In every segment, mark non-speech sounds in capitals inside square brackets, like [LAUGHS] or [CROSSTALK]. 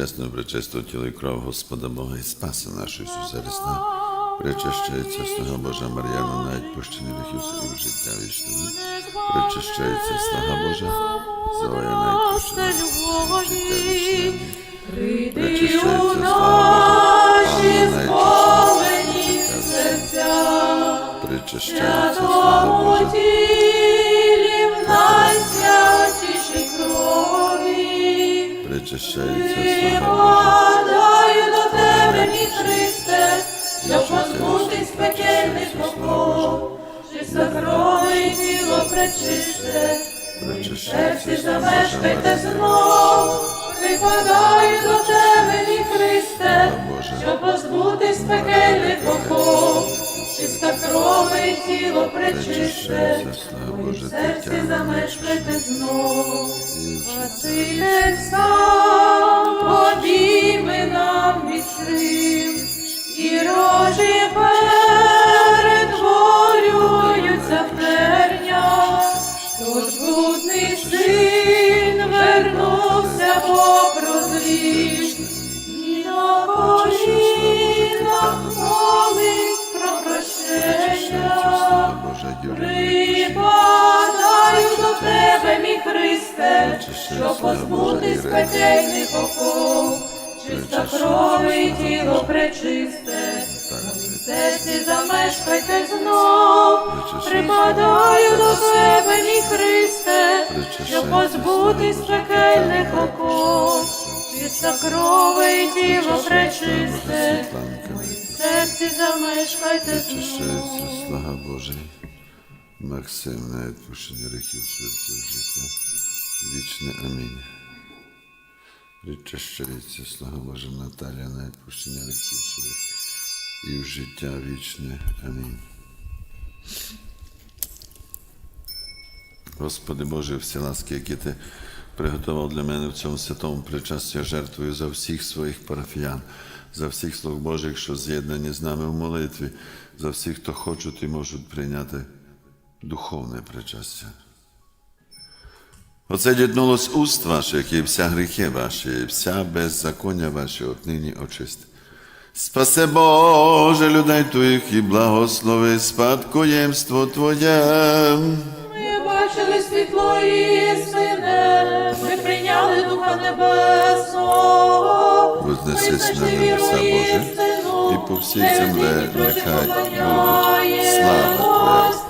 чесного пречистого тіла і кров Господа Бога і Спаса нашого Ісуса Христа, причащається слава Божа Мар'яна на відпущення гріхів своїх життя вічне. Причащається слава Божа, Зоя на відпущення життя вічне. Причащається слава Божа, Анна на відпущення життя Божа, причащається слава. Падаю до тебе, мій Христе, щоб позбутись пекельних оков, чисто крови і тіло пречисте, серці замешкайте знов, припадаю до тебе, мій Христе, щоб позбутись пекельних оков, чисто крови і тіло пречисте, в серці замешкайте знов. І в Василек сам обійми нам відкрив, і рожі перетворюються в терня, тож блудний син щоб позбутись пекельних оков, чиста кров і тіло пречисте, в серці замешкайте знов, припадаю до тебе, мій Христе, щоб позбутись пекельних оков, чиста кров і тіло пречисте, в серці замешкайте знов. Слава Божа. Максим на відпущення своїх життя. Вічне амінь. Причащається слава Божа Наталія на відпущення гріхів своїх і в життя вічне. Амінь. Господи Боже, всі ласки, які Ти приготував для мене в цьому святому причасті, я жертвую за всіх своїх парафіян, за всіх слуг Божих, що з'єднані з нами в молитві, за всіх, хто хочуть і можуть прийняти духовне причастя. Оце дітнулось уст ваших і вся гріхи ваші, і вся беззаконня ваші отнині очисти. Спасе Боже, людей Твоїх і благослови спадкоємство Твоє. Ми бачили світло істине, ми прийняли Духа Небесного, Вознесись на небеса Боже, і по всій землі нехай буде слава Твоя.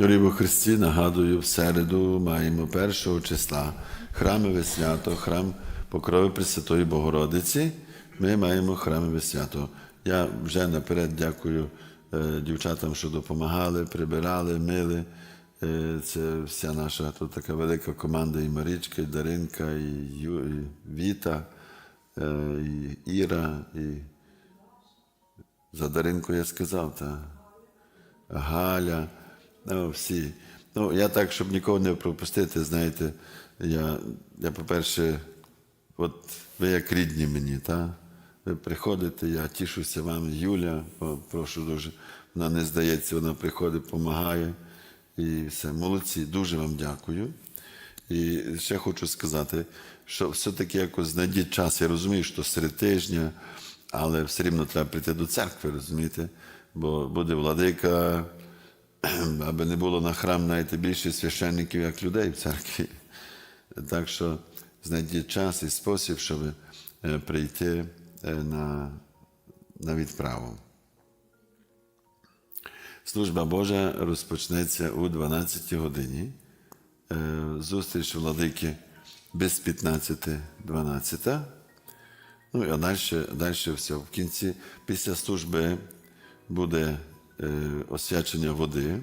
У Христі, нагадую, в середу маємо першого числа храмове свято, храм покрови Пресвятої Богородиці, ми маємо храмове свято. Я вже наперед дякую е, дівчатам, що допомагали, прибирали, мили. Е, Це вся наша тут така велика команда, і Марічка, і Даринка, і, Ю, і Віта, е, і Іра, і за Даринку я сказав, та Галя, всі. Ну, я так, щоб нікого не пропустити, знаєте, я, я по-перше, от ви як рідні мені, та? ви приходите, я тішуся вам, Юля, прошу дуже, вона не здається, вона приходить, допомагає. І все, молодці, дуже вам дякую. І ще хочу сказати, що все-таки якось знайдіть час. Я розумію, що серед тижня, але все рівно треба прийти до церкви, розумієте? Бо буде владика, [CLEARS THROAT] аби не було на храм навіть більше священників, як людей в церкві. Так що знайдіть час і спосіб, щоб е, прийти е, на, на відправу. Служба Божа розпочнеться у 12 годині. Е, Зустріч владики без 15-12. Ну і далі, далі все. В кінці, після служби буде освячення води,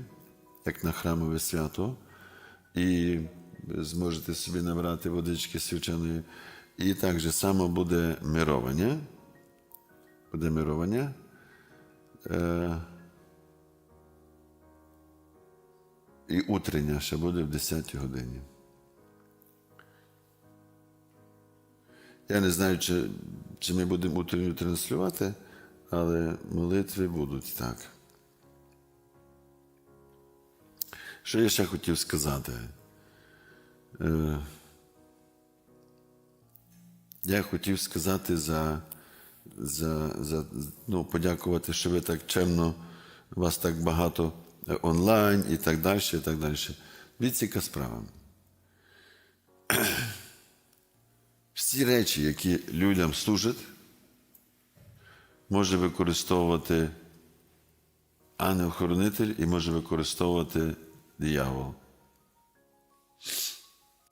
як на храмове свято, і зможете собі набрати водички свяченої. І так же само буде мировання. Буде мировання. Е, і утрення ще буде в 10 годині. Я не знаю, чи, чи ми будемо утренню транслювати, але молитви будуть так. Що я ще хотів сказати? Е, я хотів сказати за, за, за ну, подякувати, що ви так чемно, вас так багато е, онлайн і так далі, і так далі. Дивіться, справа. Всі речі, які людям служать, може використовувати ангел-хоронитель і може використовувати диявол.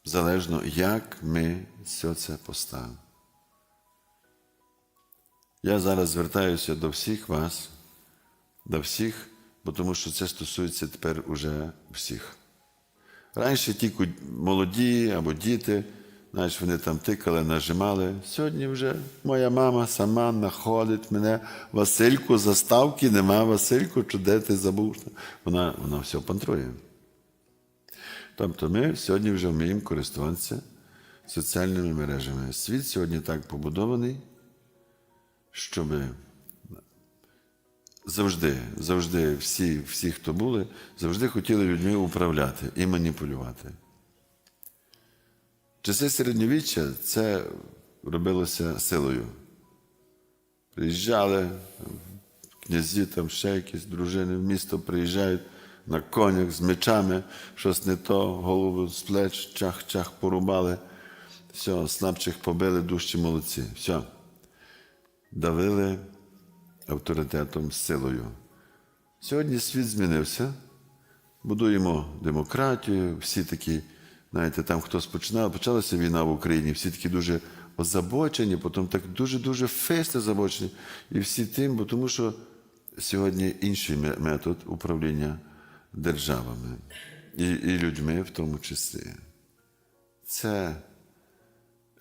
Залежно, як ми все це поставимо. Я зараз звертаюся до всіх вас, до всіх, бо тому що це стосується тепер уже всіх. Раніше тільки молоді або діти, знаєш, вони там тикали, нажимали. Сьогодні вже моя мама сама знаходить мене. Васильку, заставки нема, Васильку, чи де ти забув? Вона, вона все контролює. Тобто ми сьогодні вже вміємо користуватися соціальними мережами. Світ сьогодні так побудований, щоб завжди, завжди всі, всі, хто були, завжди хотіли людьми управляти і маніпулювати. Часи середньовіччя це робилося силою. Приїжджали князі, там ще якісь дружини в місто приїжджають на конях з мечами, щось не то, голову з плеч, чах-чах порубали. Все, слабчих побили, дужчі молодці. Все. Давили авторитетом, силою. Сьогодні світ змінився. Будуємо демократію, всі такі, знаєте, там хтось починав, почалася війна в Україні, всі такі дуже озабочені, потім так дуже-дуже фест озабочені. І всі тим, бо тому що сьогодні інший метод управління державами і, і людьми в тому числі. Це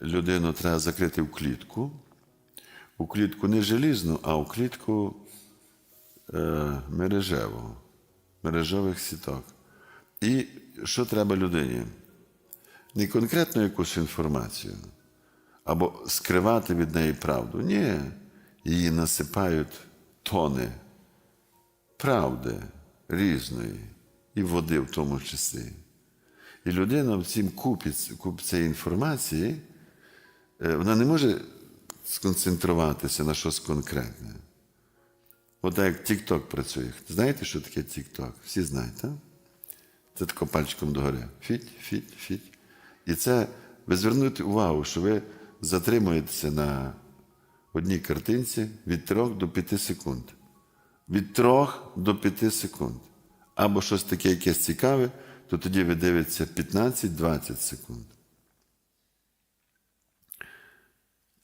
людину треба закрити в клітку. У клітку не желізну, а у клітку е, мережеву, мережевих сіток. І що треба людині? Не конкретно якусь інформацію, або скривати від неї правду. Ні, її насипають тони правди різної, і води в тому числі. І людина в цім купі, інформації, е, вона не може сконцентруватися на щось конкретне. От так як TikTok працює. Знаєте, що таке TikTok? Всі знають, так? Це тако пальчиком догори. Фіть, фіть, фіть. І це ви звернете увагу, що ви затримуєтеся на одній картинці від 3 до 5 секунд. Від 3 до 5 секунд. Або щось таке, якесь цікаве, то тоді ви дивитеся 15-20 секунд.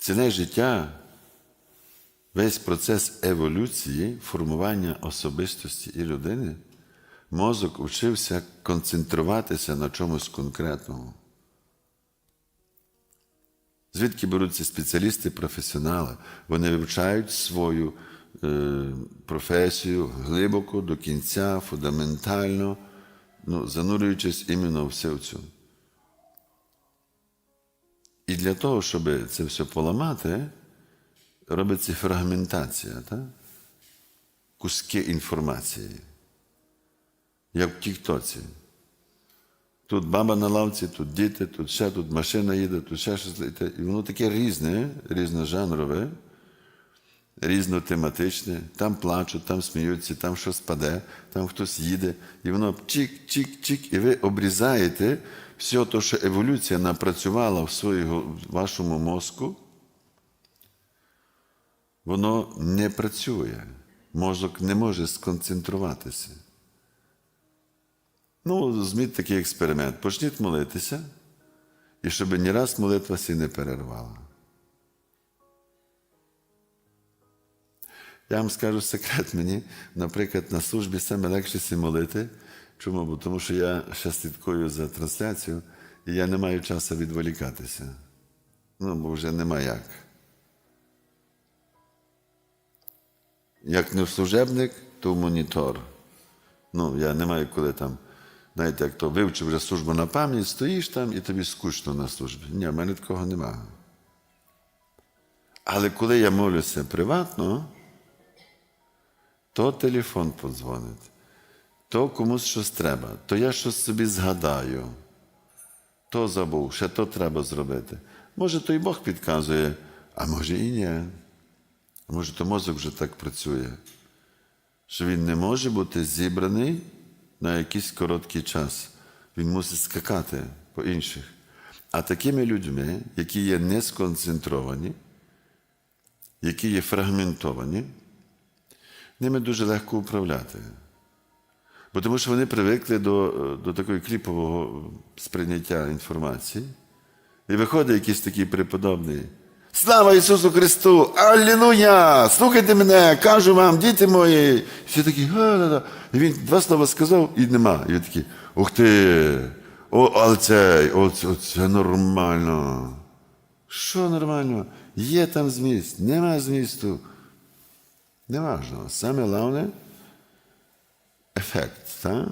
ціле життя, весь процес еволюції, формування особистості і людини, мозок вчився концентруватися на чомусь конкретному. Звідки беруться спеціалісти, професіонали? Вони вивчають свою професію глибоко, до кінця, фундаментально, ну, занурюючись іменно в все цю. І для того, щоб це все поламати, робиться фрагментація, так? куски інформації, як в Тіктоці. Тут баба на лавці, тут діти, тут ще тут машина їде, тут ще щось. І воно таке різне, різножанрове, різнотематичне. Там плачуть, там сміються, там щось паде, там хтось їде. І воно чик-чик-чик, і ви обрізаєте все те, що еволюція напрацювала в своєму вашому мозку. Воно не працює. Мозок не може сконцентруватися. Ну, зміть такий експеримент. Почніть молитися, і щоб ні раз молитва сі не перервала. Я вам скажу секрет мені, наприклад, на службі саме легше сі молити. Чому? Бо тому що я ще слідкую за трансляцією, і я не маю часу відволікатися. Ну, бо вже нема як. Як не служебник, то монітор. Ну, я не маю коли там, знаєте, як то вивчив вже службу на пам'ять, стоїш там і тобі скучно на службі. Ні, в мене такого немає. Але коли я молюся приватно, то телефон подзвонить, то комусь щось треба, то я щось собі згадаю, то забув, ще то треба зробити. Може, то і Бог підказує, а може і ні. А може, то мозок вже так працює що він не може бути зібраний на якийсь короткий час. Він мусить скакати по інших. А такими людьми, які є не сконцентровані, які є фрагментовані, ними дуже легко управляти. Бо тому що вони привикли до, до такого кліпового сприйняття інформації. І виходить якийсь такий преподобний. Слава Ісусу Христу! Аллилуйя! Слухайте мене, кажу вам, діти мої. Всі такі, га-да-да. І він два слова сказав і нема. І він такий, ух ти! О, але це, о, це, це нормально. Що нормально? Є там зміст, нема змісту. Неважно. Саме головне ефект. Так?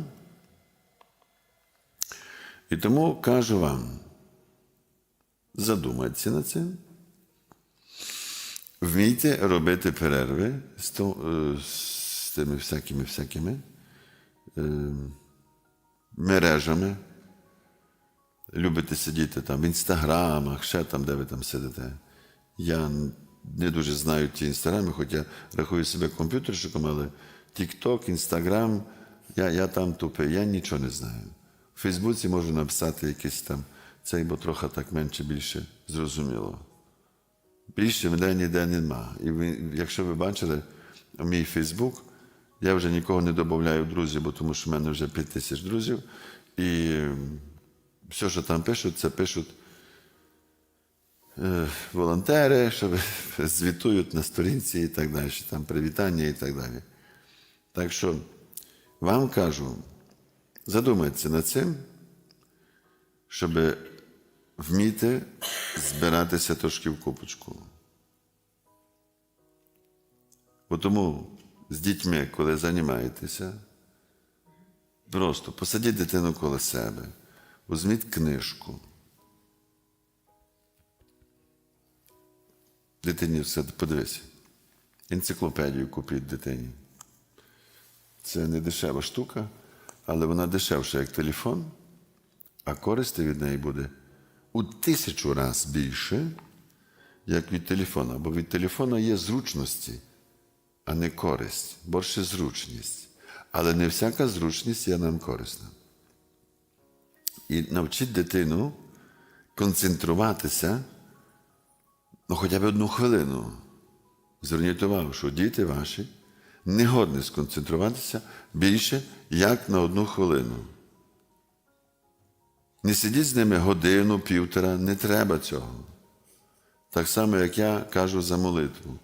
І тому кажу вам, задумайтеся над цим. Вмійте робити перерви з, то, е, з тими всякими всякими е, мережами. Любите сидіти там в інстаграмах, ще там, де ви там сидите. Я не дуже знаю ті інстаграми, хоч я рахую себе комп'ютерщиком, але TikTok, Інстаграм, я, я там тупий, я нічого не знаю. У Фейсбуці можу написати якийсь там цей, бо трохи так менше більше зрозуміло. Більше мене ніде нема. І ви, якщо ви бачили мій Фейсбук, я вже нікого не додаю в друзі, бо тому що в мене вже 5 тисяч друзів. І все, що там пишуть, це пишуть волонтери, що [LAUGHS] звітують на сторінці і так далі, там привітання і так далі. Так що вам кажу, задумайтеся над цим, щоб вміти збиратися трошки в купочку. Бо тому з дітьми, коли займаєтеся, просто посадіть дитину коло себе, візьміть книжку. Дитині все подивись. Енциклопедію купіть дитині. Це не дешева штука, але вона дешевша, як телефон, а користі від неї буде у тисячу разів більше, як від телефона. Бо від телефона є зручності, а не користь, більше зручність. Але не всяка зручність є нам корисна. І навчіть дитину концентруватися ну, хоча б одну хвилину. Зверніть увагу, що діти ваші не годні сконцентруватися більше, як на одну хвилину. Не сидіть з ними годину, півтора, не треба цього. Так само, як я кажу за молитву.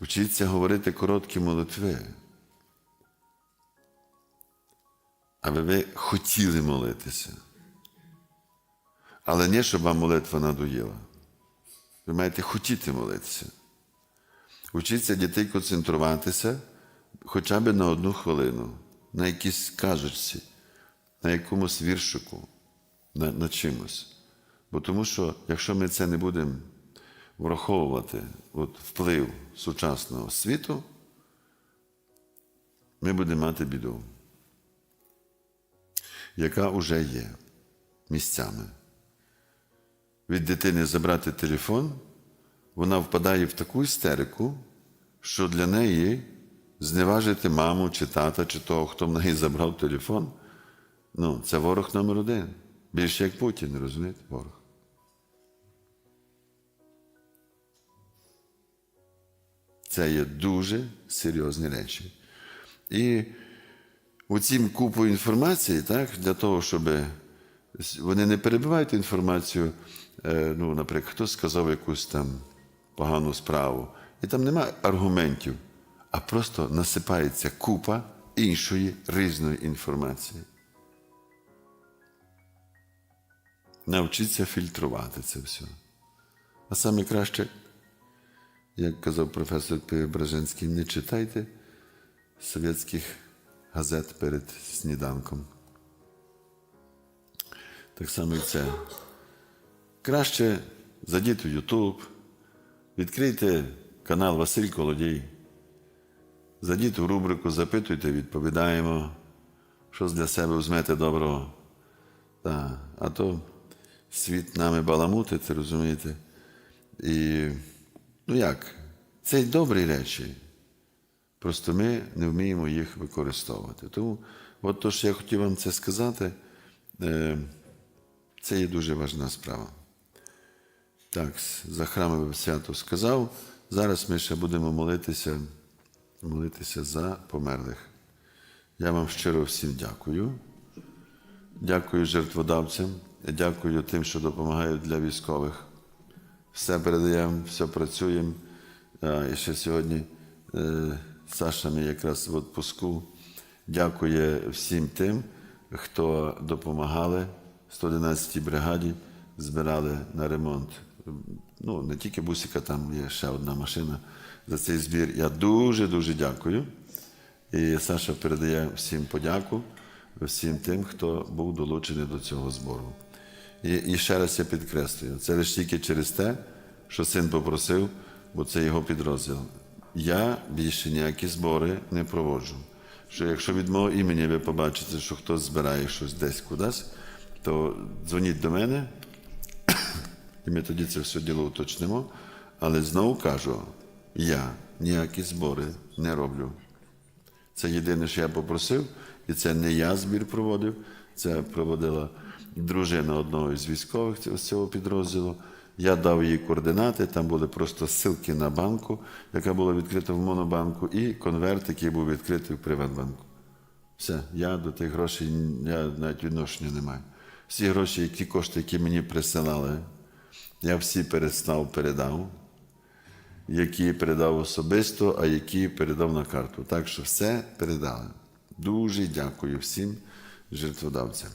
Вчіться говорити короткі молитви. Аби ви хотіли молитися. Але не, щоб вам молитва надоїла. Ви маєте хотіти молитися. Учіться дітей концентруватися хоча б на одну хвилину, на якійсь кажучці, на якомусь віршику, на, на чимось. Бо тому що, якщо ми це не будемо враховувати от, вплив сучасного світу, ми будемо мати біду, яка вже є місцями. Від дитини забрати телефон, вона впадає в таку істерику, що для неї зневажити маму чи тата, чи того, хто в неї забрав телефон, ну, це ворог номер один. Більше як Путін, розумієте, ворог. Це є дуже серйозні речі. І у цім купу інформації, так, для того, щоб вони не перебивають інформацію, е, ну, наприклад, хтось сказав якусь там погану справу, і там немає аргументів, а просто насипається купа іншої різної інформації. Навчіться фільтрувати це все. А саме краще, як казав професор Преображенський, не читайте совєтських газет перед сніданком. Так само і це. Краще зайдіть у Ютуб, відкрийте канал Василь Колодій, зайдіть у рубрику, запитуйте, відповідаємо, щось для себе візьмете доброго. Та, а то світ нами баламутить, розумієте? І, ну як, це й добрі речі. Просто ми не вміємо їх використовувати. Тому, от то, що я хотів вам це сказати, е, це є дуже важна справа. Так, за храмове свято сказав. Зараз ми ще будемо молитися, молитися за померлих. Я вам щиро всім дякую. Дякую жертводавцям, дякую тим, що допомагають для військових. Все передаємо, все працюємо. І ще сьогодні е, Саша мій якраз в відпуску. Дякує всім тим, хто допомагали 111-й бригаді, збирали на ремонт. Ну, не тільки бусика, там є ще одна машина за цей збір. Я дуже-дуже дякую. І Саша передає всім подяку, всім тим, хто був долучений до цього збору. І, і ще раз я підкреслюю, це лише тільки через те, що син попросив, бо це його підрозділ. Я більше ніякі збори не проводжу. Що якщо від мого імені ви побачите, що хтось збирає щось десь кудись, то дзвоніть до мене, і ми тоді це все діло уточнимо. Але знову кажу, я ніякі збори не роблю. Це єдине, що я попросив, і це не я збір проводив, це проводила дружина одного із військових з цього підрозділу. Я дав їй координати, там були просто ссылки на банку, яка була відкрита в Монобанку, і конверт, який був відкритий в Приватбанку. Все, я до тих грошей я навіть відношення не маю. Всі гроші, які кошти, які мені присилали, я всі перестав, передав які передав особисто, а які передав на карту. Так що все передали. Дуже дякую всім жертводавцям.